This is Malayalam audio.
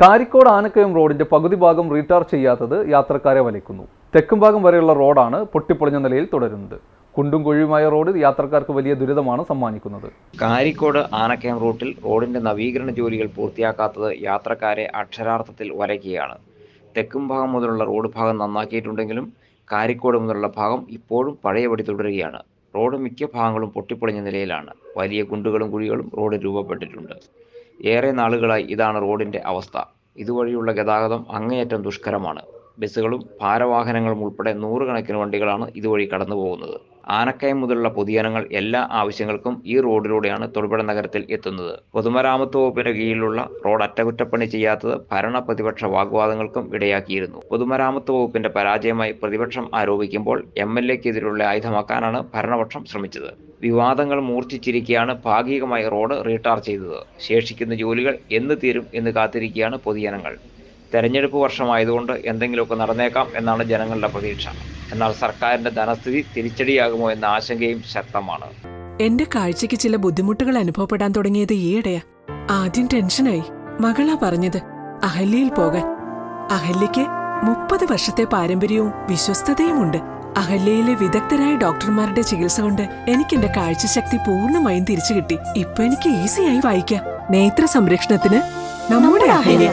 കാരിക്കോട് ആനക്കയം റോഡിന്റെ പകുതി ഭാഗം റീടാർ ചെയ്യാത്തത് യാത്രക്കാരെ വലിക്കുന്നു. തെക്കും ഭാഗം വരെയുള്ള റോഡാണ് പൊട്ടിപ്പൊളിഞ്ഞ നിലയിൽ തുടരുന്നത്. കുണ്ടും കുഴിയുമായ റോഡ് യാത്രക്കാർക്ക് വലിയ ദുരിതമാണ് സമ്മാനിക്കുന്നത്. കാരിക്കോട് ആനക്കയം റൂട്ടിൽ റോഡിന്റെ നവീകരണ ജോലികൾ പൂർത്തിയാക്കാത്തത് യാത്രക്കാരെ അക്ഷരാർത്ഥത്തിൽ വലയ്ക്കുകയാണ് തെക്കും ഭാഗം മുതലുള്ള റോഡ് ഭാഗം നന്നാക്കിയിട്ടുണ്ടെങ്കിലും കാരിക്കോട് മുതലുള്ള ഭാഗം ഇപ്പോഴും പഴയപടി തുടരുകയാണ്. റോഡ് മിക്ക ഭാഗങ്ങളും പൊട്ടിപ്പൊളിഞ്ഞ നിലയിലാണ്. വലിയ കുണ്ടുകളും കുഴികളും റോഡ് രൂപപ്പെട്ടിട്ടുണ്ട്. ഏറെ നാളുകളായി ഇതാണ് റോഡിന്റെ അവസ്ഥ. ഇതുവഴിയുള്ള ഗതാഗതം അങ്ങേയറ്റം ദുഷ്കരമാണ്. ബസ്സുകളും ഭാരവാഹനങ്ങളും ഉൾപ്പെടെ നൂറുകണക്കിന് വണ്ടികളാണ് ഇതുവഴി കടന്നു പോകുന്നത്. ആനക്കയം മുതലുള്ള പൊതുജനങ്ങൾ എല്ലാ ആവശ്യങ്ങൾക്കും ഈ റോഡിലൂടെയാണ് തൊടുപുഴ നഗരത്തിൽ എത്തുന്നത്. പൊതുമരാമത്ത് വകുപ്പിന്റെ കീഴിലുള്ള റോഡ് അറ്റകുറ്റപ്പണി ചെയ്യാത്തത് ഭരണ പ്രതിപക്ഷ വാഗ്വാദങ്ങൾക്കും ഇടയാക്കിയിരുന്നു. പൊതുമരാമത്ത് വകുപ്പിന്റെ പരാജയമായി പ്രതിപക്ഷം ആരോപിക്കുമ്പോൾ എം എൽ എക്കെതിരെയുള്ള ആയുധമാക്കാനാണ് ഭരണപക്ഷം ശ്രമിച്ചത്. വിവാദങ്ങൾ മൂർച്ഛിച്ചിരിക്കെയാണ് ഭാഗികമായി റോഡ് റീടാർ ചെയ്തത്. ശേഷിക്കുന്ന ജോലികൾ എന്ന് തീരും എന്ന് കാത്തിരിക്കുകയാണ് പൊതുജനങ്ങൾ തെരഞ്ഞെടുപ്പ് വർഷമായതുകൊണ്ട് എന്തെങ്കിലുമൊക്കെ നടന്നേക്കാം എന്നാണ് ജനങ്ങളുടെ പ്രതീക്ഷ. എന്നാൽ സർക്കാരിന്റെ ധനസ്ഥിതി തിരിച്ചടിയാകുമോ എന്ന ആശങ്കയും ശക്തമാണ്. എന്റെ കാഴ്ചയ്ക്ക് ചില ബുദ്ധിമുട്ടുകൾ അനുഭവപ്പെടാൻ തുടങ്ങിയത് ഈയിടെയാ. ആദ്യം ടെൻഷനായി. മകളാ പറഞ്ഞത് അഹല്യയിൽ പോകാൻ. അഹല്യയ്ക്ക് മുപ്പത് വർഷത്തെ പാരമ്പര്യവും വിശ്വസ്തതയുമുണ്ട്. അഹല്യയിലെ വിദഗ്ധരായ ഡോക്ടർമാരുടെ ചികിത്സ കൊണ്ട് എനിക്ക് എന്റെ കാഴ്ചശക്തി പൂർണമായും തിരിച്ചു കിട്ടി ഇപ്പൊ എനിക്ക് ഈസിയായി വായിക്കാം. നേത്ര സംരക്ഷണത്തിന് നമ്മുടെ Ahalya.